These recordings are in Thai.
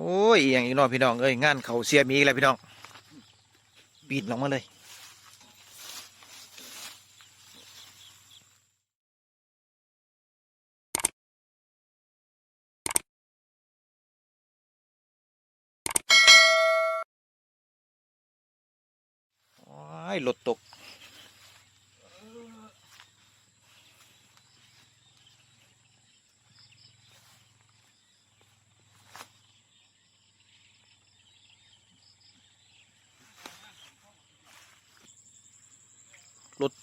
โอ้ยอย่างอีกเนอพี่น้องเอ้ยงานเขาเสียมีอีกแล้วพี่น้องปีดลงมาเลยโอ้ยรถตก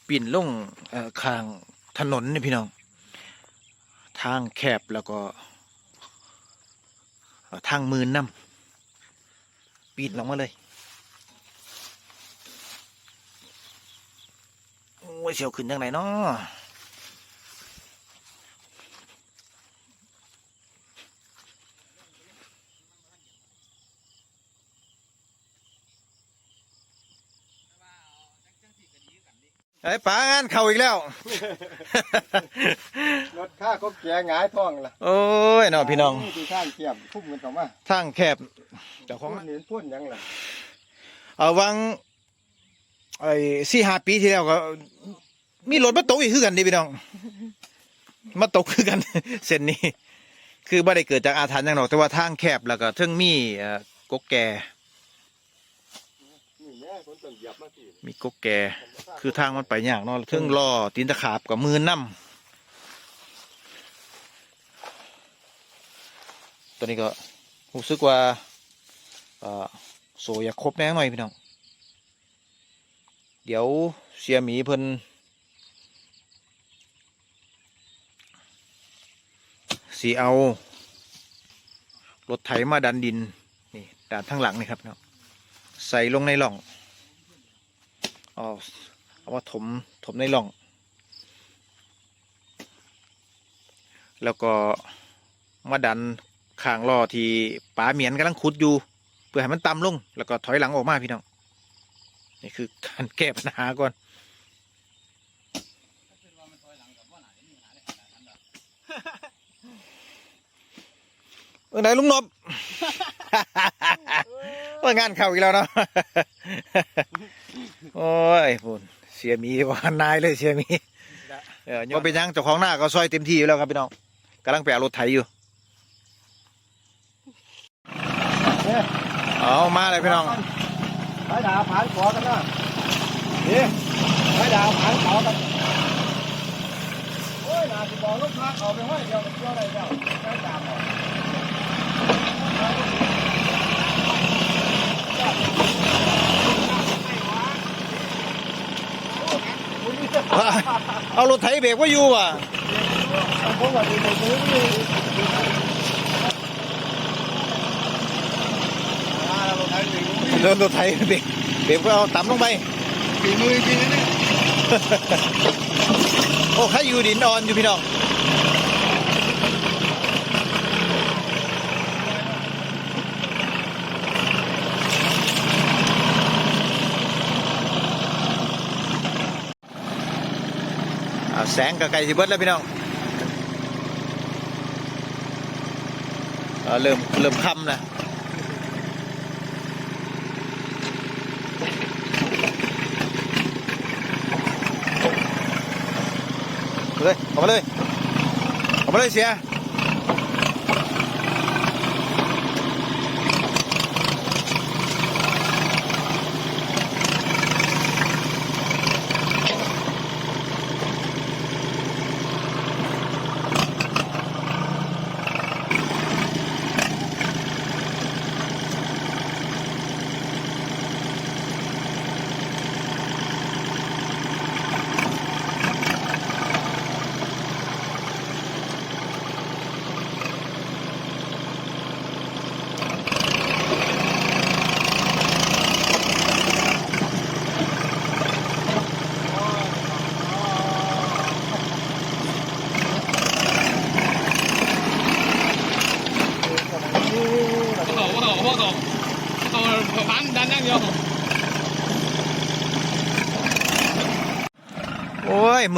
ปิ่นลงเอ่อข้างถนนนี่พี่น้อง ทางแคบแล้วก็ทางมืนน้ำปีนลงมาเลย โอ้ยเสียวขึ้นยังไงเนาะ ไอ้ป๋างานเข่าอีกแล้ว รถข้าก็แก่หงายท้องล่ะโอ้ยเนาะพี่น้องที่ข้างเกียบพุ่มกันเข้ามาทางแคบเจ้าของพ่นเห็นพ่นหยังล่ะเอาวังไอ้สี่ห้าปีที่แล้วก็ มีรถมาตกอีกคือกันดิพี่น้อง มาตกคือกัน เส้นนี้ คือไม่ได้เกิดจากอาถรรพ์อย่างหรอกแต่ว่าทางแคบแล้วก็เทิงมีเอ่อกกแก่นี่แม่คนต้องเหยียบมาสิมีกกแก่คือทางมันไปยากเนาะเทิงล่อตีนตะขาบกับมือน้ำตัวนี้ก็รู้สึกว่าเอ่อโซอยากครบแน่หน่อยพี่น้อง เดี๋ยวเสียหมีเพิ่นสีเอา รถไถมาดันดิน นี่ด้านทางหลังนี่ครับเนาะใส่ลงในหล่อง เอาเอามาถมถมในหล่อง แล้วก็มาดันข้างล้อที่ป๋าเหมียนกำลังขุดอยู่ เพื่อให้มันต่ำลง แล้วก็ถอยหลังออกมาพี่น้องนี่คือการแก้ปัญหาก่อนเออไหนลุงนบว่างานเข้าอีกแล้วเนาะ โอ้ยพุ่นเสียหมีว่านายเลยเสียหมีเออยังเป็นหยังเจ้าของหน้าก็ซอยเต็มที่อยู่แล้วครับพี่น้องกำลังไปเอารถไถอยู่เนี่ยเอามาเลยพี่น้องไปดาวผ่านขอกันนะนี่ไปดาวผ่านขอกันโอ้ยนาสิบอกลูกค้าเอาไปห้อยเดียวมันเชื่ออะไรเจ้าไปดาวเอา เอารถไถเบรกไว่าอยู่ว่ะผมว่าดีเลยซื้อนี่อ่าเราใช้ฝีมือเดินรถไถเบรกเบรกก็เอาต่ำลงไปฝีมือจริงนะเนี่ยโอ้ใครอยู่ดินอ่อนอยู่พี่น้อง แสงกับไก่สิเบิดแล้วพี่น้องเริ่มเริ่มค่ำแล้วเลยออกมาเลยออกมาเลยเสีย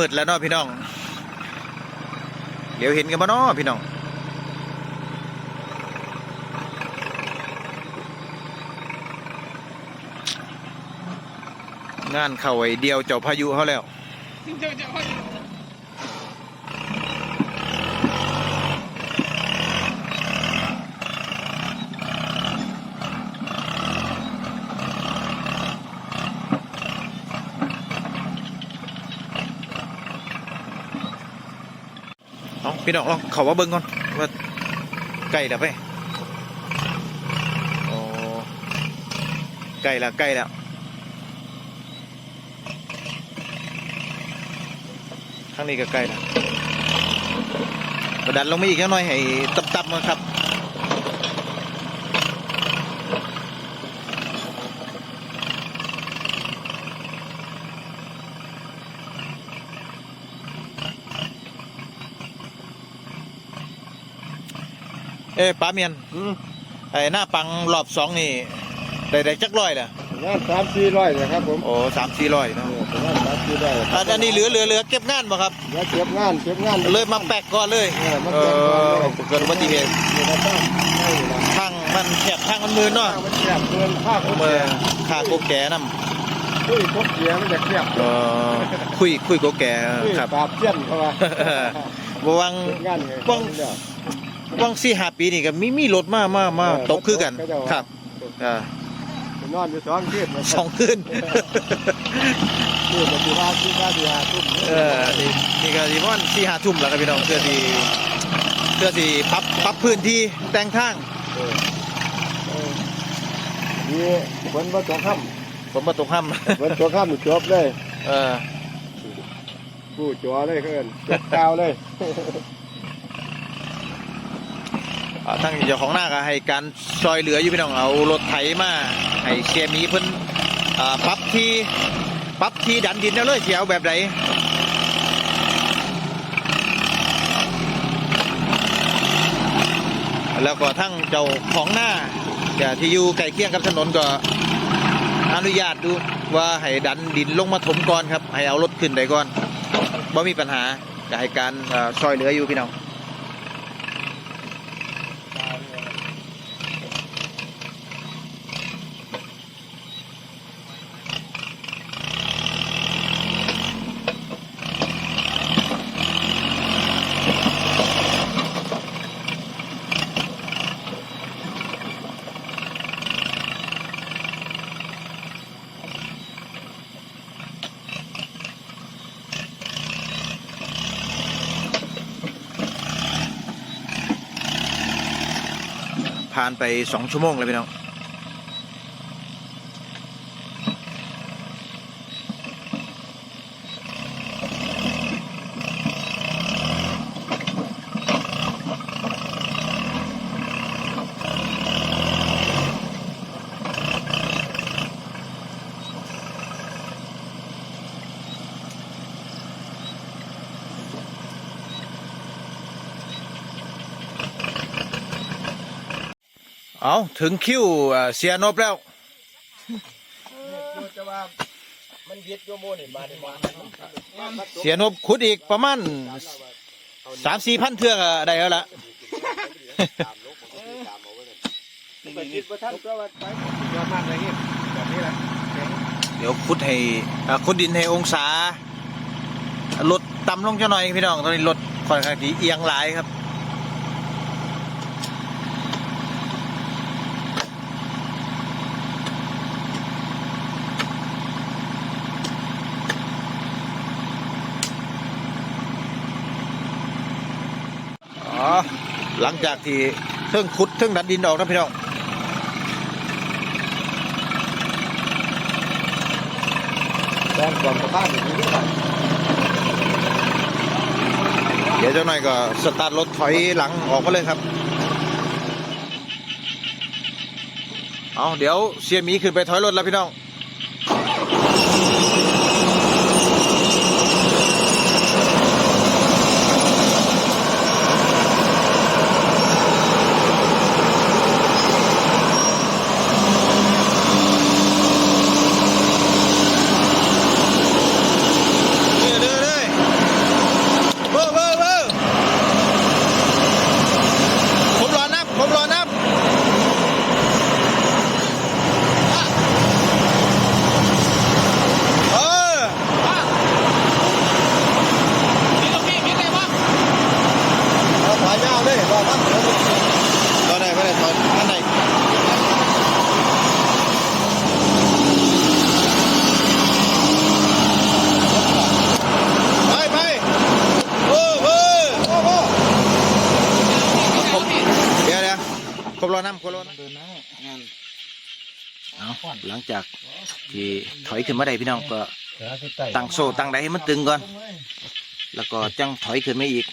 ดแล้วเนาะพี่น้อง เดี๋ยวเห็นกันบ้านาะพี่น้องงานเข่าไอเดียวเจ้าพายุเขาแล้วเจ้าพายุ พี่น้องลองเขาว่าเบิ้งก่อนว่าไก่แล้วไปโอ้ไก่แล้วใกล้แล้วข้างนี้ก็ไก่แล้วกระดันลงมาอีกแค่น้อยให้ตับๆมาครับ เอ้ป้าเมียนอืมไอ้หน้าปังรอบสองนี่ได้ได้จักร้อยแหละงานสามสี่ร้อยนะครับผมโอ้สามสี่ร้อยเนาะเออเป็นงานสามสี่ร้อยอันอันนี้เหลือเหลือเหลือเก็บงานบ่ครับ แล้วเก็บงานเก็บงานเลยมาแปกก่อนเลยเออมาเอแปะก่อนเลยอเกิดอุบัติเหตุนี่นะต้องให้นะทางมันแคบทางมันมืนเนาะมันแคบเกินภาคเมื่อข้าโกแก่นํคุยพกเกียร์มันจะแคบเออคุยคุยโกแก่คุยครับ ปราบเจี้ยนเขาว่าบ่วังเก็บงานไงบ้องเนี่ยวั งสี่ห้าปีนี่ก็มีมีรถมามามาเออตกคือกันตกก็จะว่าครับอ่าไปนอนอยู่สองคืนสองคืนคืนละสี่ห้าคืนละสี่ห้าทุ่มเออนี่นี่ก็สิประมาณสี่ห้าทุ่มแล้วครับพี่น้องเพื่อที่เพื่อที่ปรับปรับพื้นที่แต่งทางเออเออนี่ฝนมาตกค่ผมมาตกห้ำฝนตกค่ำนี่จบเลยำเออผู้จัวเลยเพื่อนจบกาวเลยอ่า ทั้งเจ้าของหน้าก็ให้การซอยเหลืออยู่พี่น้องเอารถไถมาให้เสียหมีเพิ่นปรับที่ปรับที่ดันดินแล้วเลยสิเอาแบบไหนแล้วก็ทั้งเจ้าของหน้าที่อยู่ใกล้เคียงกับถนนก็อนุญาตดูว่าให้ดันดินลงมาถมก่อนครับ ให้เอารถขึ้นได้ก่อนบ่มีปัญหาก็ให้การเอ่อซอยเหลืออยู่พี่น้องานไปสองชั่วโมงแล้วพี่น้อง เอาถึงคิวเสียนบแล้วเสียนบขุดอีกประมาณสามสี่พันเทือกได้แล้วล่ะเดี๋ยวขุดให้ขุดดินให้องศาลดต่ำลงจะหน่อยพี่น้องตอนนี้ลดค่อนข้างที่เอียงหลายครับ อ๋อ หลังจากที่เทิงขุดเทิงดันดินออกนะพี่น้องแรงความสะพานอย่างนี้เดี๋ยวเจ้าหน่อยก็สตาร์ทรถถอยหลังออกมาเลยครับ เอาเดี๋ยวเสียหมีขึ้นไปถอยรถแล้วพี่น้อง เด้อเด้อเด้อเบ้อเบ้อเบ้อผมรอนับ ผมรอนับ ครบรอน้ำครบรอน้ เดินหน้างานำเอาหลังจาก ที่ถอยขึ้นมาได้พี่น้องก็เดี๋ยวสิไต่ตั้งโซ่ตั้งใดให้มันตึงก่อน แล้วก็จังถอยขึ้นมาอีก